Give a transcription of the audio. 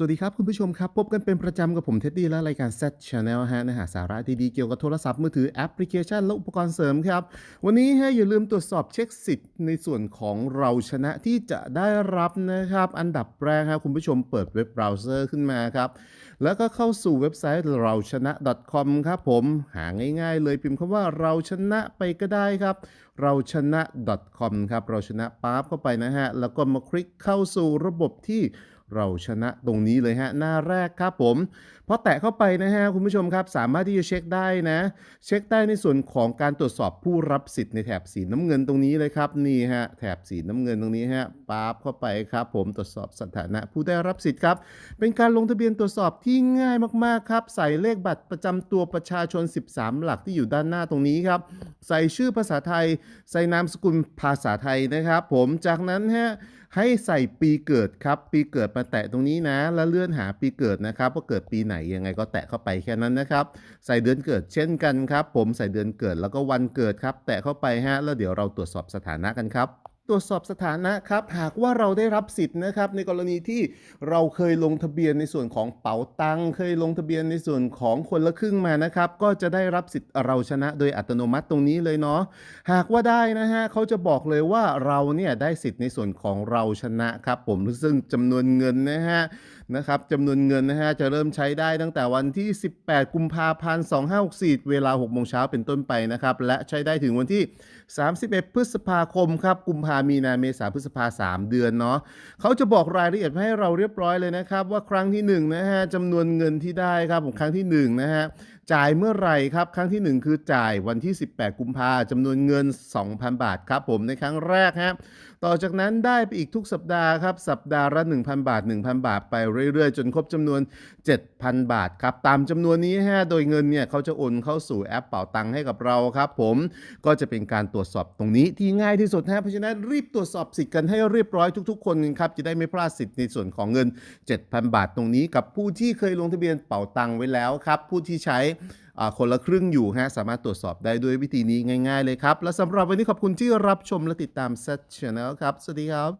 สวัสดีครับ คุณผู้ชมครับ พบกันเป็นประจำกับผมเท็ดดี้และรายการ Z Channel ฮะนื้อหาสาระดีๆ เกี่ยวกับโทรศัพท์มือถือแอปพลิเคชัน และอุปกรณ์เสริมครับ วันนี้ฮะอย่าลืมตรวจสอบเช็คสิทธิ์ในส่วนของเราชนะที่จะได้รับนะครับ อันดับแรกครับคุณผู้ชมเปิดเว็บเบราว์เซอร์ขึ้นมาครับ แล้วก็เข้าสู่เว็บไซต์เราชนะ .com ครับผมหาง่าย ๆ เลยพิมพ์คำว่าเราชนะไปก็ได้ครับเราชนะ .com ครับเราชนะปั๊บเข้าไปนะฮะแล้วก็มาคลิกเข้าสู่ระบบที่ เราชนะตรงนี้เลยฮะ หน้าแรกครับผมพอแตะเข้าไปนะฮะคุณผู้ชมครับ สามารถที่จะเช็คได้นะ เช็คได้ในส่วนของการตรวจสอบผู้รับสิทธิ์ในแถบสีน้ำเงินตรงนี้เลยครับนี่ฮะแถบสีน้ำเงินตรงนี้ฮะปั๊บเข้าไปครับ ผมตรวจสอบสถานะ ผู้ได้รับสิทธิ์ครับ เป็นการลงทะเบียนตรวจสอบที่ง่ายมากๆครับ ใส่เลขบัตรประจำตัวประชาชน 13 หลักที่อยู่ด้านหน้าตรงนี้ครับ ใส่ชื่อภาษาไทย ใส่นามสกุลภาษาไทยนะครับ ผมจากนั้นฮะให้ใส่ปีเกิดครับ ปีเกิดมาแตะตรงนี้นะ แล้วเลื่อนหาปีเกิดนะครับว่าเกิดปีไหนยังไงก็แตะเข้าไปแค่นั้นนะครับ ใส่เดือนเกิดเช่นกันครับ ผมใส่เดือนเกิดแล้วก็วันเกิดครับ แตะเข้าไปฮะแล้วเดี๋ยวเราตรวจสอบสถานะกันครับ ตรวจสอบสถานะครับ หากว่าเราได้รับสิทธิ์นะครับ ในกรณีที่เราเคยลงทะเบียนในส่วนของเป๋าตังเคยลงทะเบียนในส่วนของคนละครึ่งมานะครับ ก็จะได้รับสิทธิ์เราชนะโดยอัตโนมัติตรงนี้เลยเนาะหากว่าได้นะฮะเขาจะบอกเลยว่าเราเนี่ยได้สิทธิ์ในส่วนของเราชนะครับผมซึ่งจำนวนเงินนะฮะนะครับจำนวนเงินนะฮะจะเริ่มใช้ได้ตั้งแต่วันที่ 18 กุมภาพันธ์ 2564 เวลา6โมงเช้าเป็นต้นไปนะครับและใช้ได้ถึงวันที่ 31 พฤษภาคมครับกุมภามีนาเมษาพฤษภา3เดือนเนาะเขาจะบอกรายละเอียดให้เราเรียบร้อยเลยนะครับ ว่าครั้งที่1นะฮะจำนวนเงินที่ได้ครับผมครั้งที่1นะฮะ จ่ายเมื่อไหร่ครับ ครั้งที่ 1 คือจ่ายวันที่ 18 กุมภาจำนวนเงิน 2,000 บาทครับผมในครั้งแรกฮะต่อจากนั้นได้ไปอีกทุกสัปดาห์ครับ สัปดาห์ละ 1,000 บาท 1,000 บาทไปเรื่อย ๆ จนครบจำนวน 7,000 บาทครับ ตามจำนวนนี้ฮะโดยเงินเนี่ยเขาจะโอนเข้าสู่แอปเป๋าตังค์ให้กับเราครับผมก็จะเป็นการตรวจสอบตรงนี้ที่ง่ายที่สุดฮะเพราะฉะนั้นรีบตรวจสอบสิทธิ์กันให้เรียบร้อยทุก ๆ คนครับจะได้ไม่พลาดสิทธิ์ในส่วนของเงิน 7,000 บาทตรงนี้ กับผู้ที่เคยลงทะเบียนเป๋าตังค์ไว้แล้วครับผู้ที่ใช้คนละครึ่งอยู่ฮะสามารถตรวจสอบได้ด้วยวิธีนี้ง่าย ๆ เลยครับ และสำหรับวันนี้ขอบคุณที่รับชมและติดตาม Set Channel ครับ สวัสดีครับ